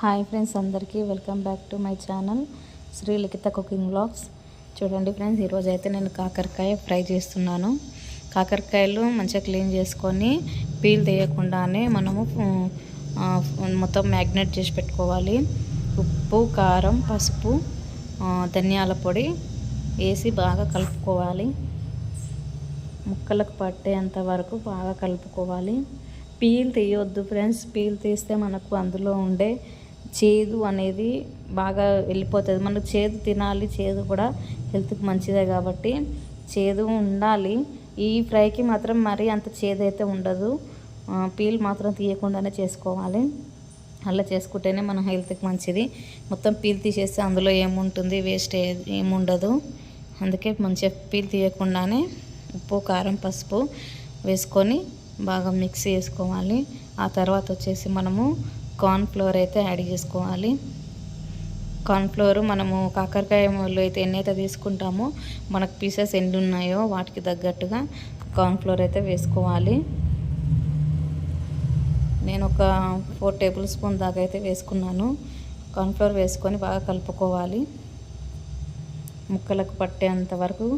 Hi friends అందరికీ welcome back to my channel Sri Likhita cooking blogs. చూడండి friends ఈరోజు అయితే నేను కాకరకాయ ఫ్రై చేస్తున్నాను. కాకరకాయలు మంచిగా క్లీన్ చేసుకొని పీల్ తీయకుండానే మనము మొత్తం మ్యాగ్నేట్ చేసి పెట్టుకోవాలి. ఉప్పు కారం పసుపు ధనియాల పొడి వేసి బాగా కలుపుకోవాలి. ముక్కలకు పట్టేంత వరకు బాగా కలుపుకోవాలి. పీల్ తీయొద్దు ఫ్రెండ్స్ పీల్ తీస్తే మనకు అందులో ఉండే చేదు అనేది బాగా వెళ్ళిపోతుంది. మనకు చేదు తినాలి చేదు కూడా హెల్త్కి మంచిదే కాబట్టి చేదు ఉండాలి. ఈ ఫ్రైకి మాత్రం మరీ అంత చేదు అయితే ఉండదు పీల్ మాత్రం తీయకుండానే చేసుకోవాలి. అలా చేసుకుంటేనే మన హెల్త్కి మంచిది. మొత్తం పీల్ తీసేస్తే అందులో ఏముంటుంది? వేస్ట్ ఏముండదు. అందుకే మంచిగా పీల్ తీయకుండానే ఉప్పు కారం పసుపు వేసుకొని బాగా మిక్స్ చేసుకోవాలి. ఆ తర్వాత వచ్చేసి మనము కార్న్ ఫ్లోర్ అయితే యాడ్ చేసుకోవాలి. కార్న్ఫ్లోర్ మనము కాకరకాయ కాకరకాయలో అయితే ఎన్నైతే తీసుకుంటామో మనకు పీసెస్ ఎన్ని ఉన్నాయో వాటికి తగ్గట్టుగా కార్న్ ఫ్లోర్ అయితే వేసుకోవాలి. నేను ఒక ఫోర్ టేబుల్ స్పూన్ దాకా అయితే వేసుకున్నాను. కార్న్ఫ్లోర్ వేసుకొని బాగా కలుపుకోవాలి. ముక్కలకు పట్టేంత వరకు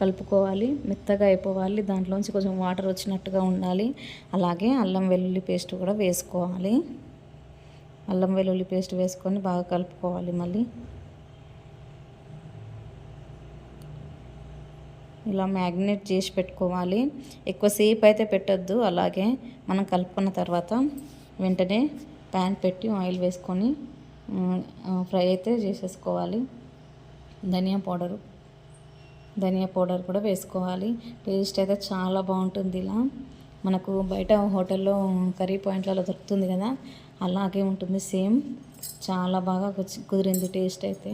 కలుపుకోవాలి మెత్తగా అయిపోవాలి. దాంట్లోంచి కొంచెం వాటర్ వచ్చినట్టుగా ఉండాలి. అలాగే అల్లం వెల్లుల్లి పేస్ట్ కూడా వేసుకోవాలి. అల్లం వెల్లుల్లి పేస్ట్ వేసుకొని బాగా కలుపుకోవాలి మళ్ళీ. ఇలా మ్యాగ్నేట్ చేసి పెట్టుకోవాలి. ఎక్కువసేపు అయితే పెట్టొద్దు. అలాగే మనం కలుపుకున్న తర్వాత వెంటనే ప్యాన్ పెట్టి ఆయిల్ వేసుకొని ఫ్రై అయితే చేసేసుకోవాలి. ధనియా పౌడరు. ధనియా పౌడర్ కూడా వేసుకోవాలి. టేస్ట్ అయితే చాలా బాగుంటుంది ఇలా. మనకు బయట హోటల్లో కర్రీ పాయింట్లలో దొరుకుతుంది కదా అలాగే ఉంటుంది సేమ్. చాలా బాగా కుదిరింది టేస్ట్ అయితే.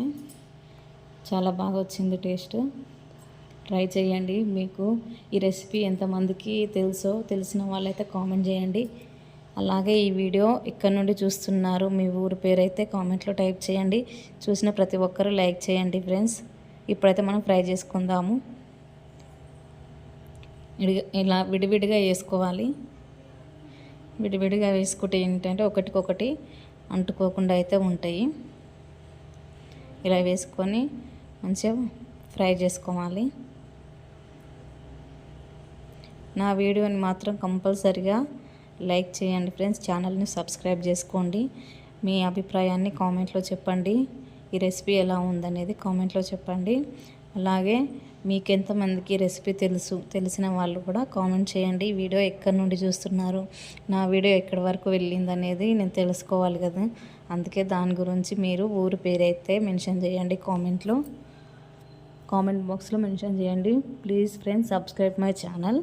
చాలా బాగా వచ్చింది టేస్ట్. ట్రై చేయండి మీకు. ఈ రెసిపీ ఎంతమందికి తెలుసో తెలిసిన వాళ్ళైతే కామెంట్ చేయండి. అలాగే ఈ వీడియో ఇక్కడ నుండి చూస్తున్నారు మీ ఊరు పేరు అయితే కామెంట్లో టైప్ చేయండి. చూసిన ప్రతి ఒక్కరూ లైక్ చేయండి ఫ్రెండ్స్. ఇప్పుడైతే మనం ఫ్రై చేసుకుందాము. ఇలా విడివిడిగా వేసుకోవాలి. విడివిడిగా వేసుకుంటే ఏంటంటే ఒకటికొకటి అంటుకోకుండా అయితే ఉంటాయి. ఇలా వేసుకొని మంచిగా ఫ్రై చేసుకోవాలి. నా వీడియోని మాత్రం కంపల్సరిగా లైక్ చేయండి ఫ్రెండ్స్. ఛానల్ని సబ్స్క్రైబ్ చేసుకోండి. మీ అభిప్రాయాన్ని కామెంట్లో చెప్పండి. ఈ రెసిపీ ఎలా ఉందనేది కామెంట్లో చెప్పండి. అలాగే మీకు ఎంతమందికి రెసిపీ తెలుసు తెలిసిన వాళ్ళు కూడా కామెంట్ చేయండి. వీడియో ఎక్కడి నుండి చూస్తున్నారు నా వీడియో ఎక్కడి వరకు వెళ్ళింది అనేది నేను తెలుసుకోవాలి కదా. అందుకే దాని గురించి మీరు ఊరు పేరైతే మెన్షన్ చేయండి కామెంట్లో. కామెంట్ బాక్స్లో మెన్షన్ చేయండి. Please friends subscribe my channel.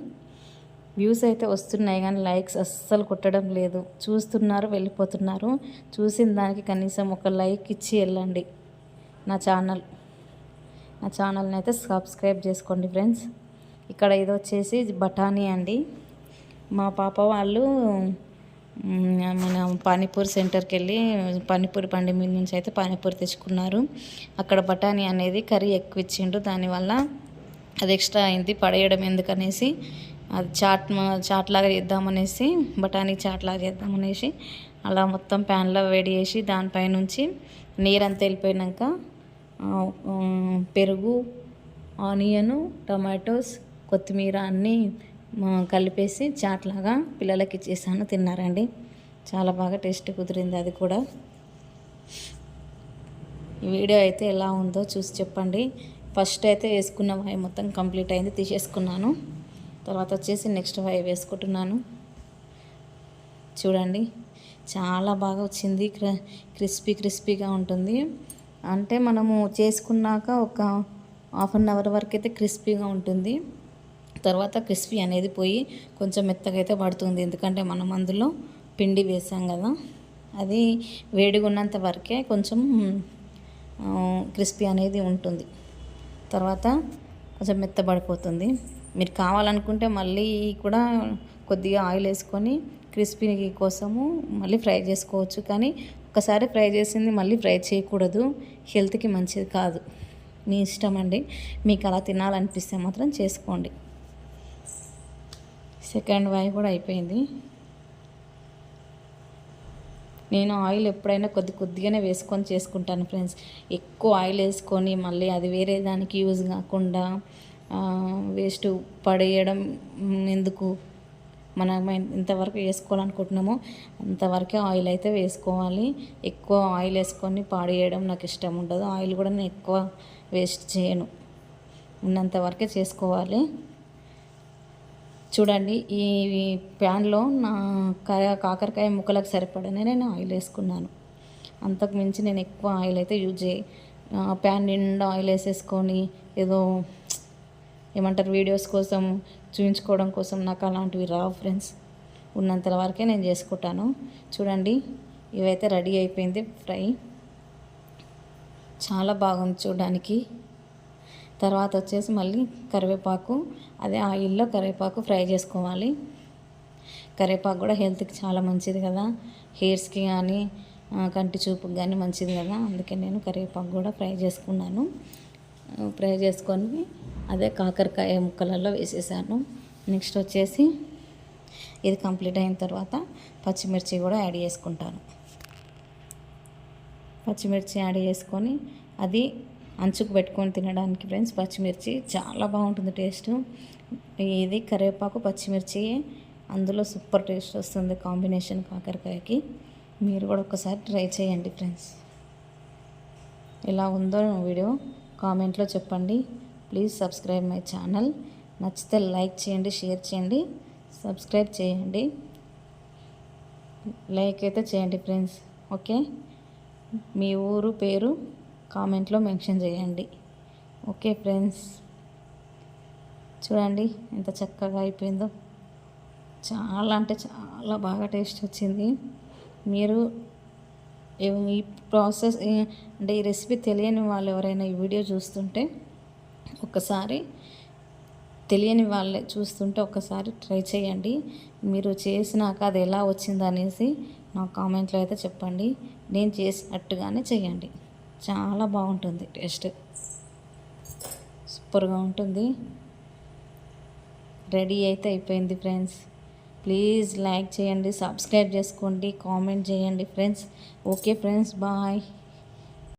Views అయితే వస్తున్నాయి కానీ లైక్స్ అస్సలు కొట్టడం లేదు. చూస్తున్నారు వెళ్ళిపోతున్నారు. చూసిన దానికి కనీసం ఒక లైక్ ఇచ్చి వెళ్ళండి నా ఛానల్. నా ఛానల్ని అయితే సబ్స్క్రైబ్ చేసుకోండి ఫ్రెండ్స్. ఇక్కడ ఇది వచ్చేసి బఠానీ అండి. మా పాప వాళ్ళు మన పానీపూరి సెంటర్కి వెళ్ళి పానీపూరి బండి మీద నుంచి అయితే పానీపూరి తెచ్చుకున్నారు. అక్కడ బఠానీ అనేది కర్రీ ఎక్కువ ఇచ్చిండు. దానివల్ల అది ఎక్స్ట్రా అయింది పడేయడం ఎందుకనేసి అది చాట్ చాట్ లాగా చేద్దామనేసి బఠానీ చాట్ లాగా చేద్దామనేసి అలా మొత్తం ప్యాన్లో వేడి చేసి దానిపైనుంచి నీరంతా వెళ్ళిపోయినాక పెరుగు ఆనియను టమాటోస్ కొత్తిమీర అన్నీ కలిపేసి చాట్ లాగా పిల్లలకి ఇచ్చేసాను తిన్నారండి. చాలా బాగా టేస్ట్ కుదిరింది అది కూడా. ఈ వీడియో అయితే ఎలా ఉందో చూసి చెప్పండి. ఫస్ట్ అయితే వేసుకున్న వాయి మొత్తం కంప్లీట్ అయింది తీసేసుకున్నాను. తర్వాత వచ్చేసి నెక్స్ట్ ఫైవ్ వేసుకుంటున్నాను. చూడండి చాలా బాగా వచ్చింది. క్ర- క్రిస్పీ క్రిస్పీగా ఉంటుంది. అంటే మనము చేసుకున్నాక ఒక హాఫ్ అన్ అవర్ వరకు అయితే క్రిస్పీగా ఉంటుంది. తర్వాత క్రిస్పీ అనేది పోయి కొంచెం మెత్తగా అయితే పడుతుంది. ఎందుకంటే మనం అందులో పిండి వేసాం కదా. అది వేడిగా ఉన్నంత వరకే కొంచెం క్రిస్పీ అనేది ఉంటుంది. తర్వాత కొంచెం మెత్తబడిపోతుంది మీరు కావాలనుకుంటే మళ్ళీ కూడా కొద్దిగా ఆయిల్ వేసుకొని క్రిస్పీ కోసము మళ్ళీ ఫ్రై చేసుకోవచ్చు. కానీ ఒకసారి ఫ్రై చేసింది మళ్ళీ ఫ్రై చేయకూడదు. హెల్త్కి మంచిది కాదు. మీ ఇష్టం అండి. మీకు అలా తినాలనిపిస్తే మాత్రం చేసుకోండి. సెకండ్ వై కూడా అయిపోయింది. నేను ఆయిల్ ఎప్పుడైనా కొద్ది కొద్దిగానే వేసుకొని చేసుకుంటాను ఫ్రెండ్స్. ఎక్కువ ఆయిల్ వేసుకొని మళ్ళీ అది వేరే దానికి యూజ్ కాకుండా వేస్ట్ పడేయడం ఎందుకు? మనం ఎంతవరకు వేసుకోవాలనుకుంటున్నామో. అంతవరకే ఆయిల్ అయితే వేసుకోవాలి. ఎక్కువ ఆయిల్ వేసుకొని పాడేయడం నాకు ఇష్టం ఉండదు. ఆయిల్ కూడా నేను ఎక్కువ వేస్ట్ చేయను. ఉన్నంత వరకే చేసుకోవాలి. చూడండి ఈ ప్యాన్లో నా కాయ కాకరకాయ ముక్కలకు సరిపడనే నేను ఆయిల్ వేసుకున్నాను. అంతకు మించి నేను ఎక్కువ ఆయిల్ అయితే యూజ్ చేయ ప్యాన్ నిండా ఆయిల్ వేసేసుకొని ఏదో ఏమంటారు వీడియోస్ కోసం చూపించుకోవడం కోసం నాకు అలాంటివి రావు ఫ్రెండ్స్. ఉన్నంత వరకే నేను చేసుకుంటాను. చూడండి ఇవైతే రెడీ అయిపోయింది ఫ్రై. చాలా బాగుంది చూడడానికి. తర్వాత వచ్చేసి మళ్ళీ కరివేపాకు అదే ఆయిల్లో కరివేపాకు ఫ్రై చేసుకోవాలి. కరివేపాకు కూడా హెల్త్కి చాలా మంచిది కదా. హెయిర్స్కి కానీ కంటి చూపుకి కానీ మంచిది కదా. అందుకే నేను కరివేపాకు కూడా ఫ్రై చేసుకున్నాను. ఫ్రై చేసుకొని అదే కాకరకాయ ముక్కలలో వేసేసాను. నెక్స్ట్ వచ్చేసి ఇది కంప్లీట్ అయిన తర్వాత పచ్చిమిర్చి కూడా యాడ్ చేసుకుంటాను. పచ్చిమిర్చి యాడ్ చేసుకొని అది అంచుకు పెట్టుకొని తినడానికి ఫ్రెండ్స్ పచ్చిమిర్చి చాలా బాగుంటుంది టేస్ట్. ఇది కరివేపాకు పచ్చిమిర్చి అందులో సూపర్ టేస్ట్ వస్తుంది కాంబినేషన్ కాకరకాయకి. మీరు కూడా ఒకసారి ట్రై చేయండి ఫ్రెండ్స్. ఎలా ఉందో వీడియో కామెంట్లో చెప్పండి. Please subscribe my channel. నచ్చితే లైక్ చేయండి షేర్ చేయండి సబ్స్క్రైబ్ చేయండి. లైక్ అయితే చేయండి ఫ్రెండ్స్. ఓకే? మీ ఊరు పేరు కామెంట్లో మెన్షన్ చేయండి. Okay friends? చూడండి ఎంత చక్కగా అయిపోయిందో. చాలా అంటే చాలా బాగా టేస్ట్ వచ్చింది. మీరు ఈ ప్రాసెస్ అంటే ఈ రెసిపీ తెలియని వాళ్ళు ఎవరైనా ఈ వీడియో చూస్తుంటే ఒకసారి తెలియని వాళ్ళే చూస్తుంటే ఒకసారి ట్రై చేయండి. మీరు చేసినాక అది ఎలా వచ్చింది అనేసి నా కామెంట్లో అయితే చెప్పండి. నేను చేసినట్టుగానే చేయండి. చాలా బాగుంటుంది టేస్ట్. సూపర్గా ఉంటుంది. రెడీ అయితే అయిపోయింది ఫ్రెండ్స్. ప్లీజ్ లైక్ చేయండి సబ్స్క్రైబ్ చేసుకోండి కామెంట్ చేయండి ఫ్రెండ్స్. Okay friends bye.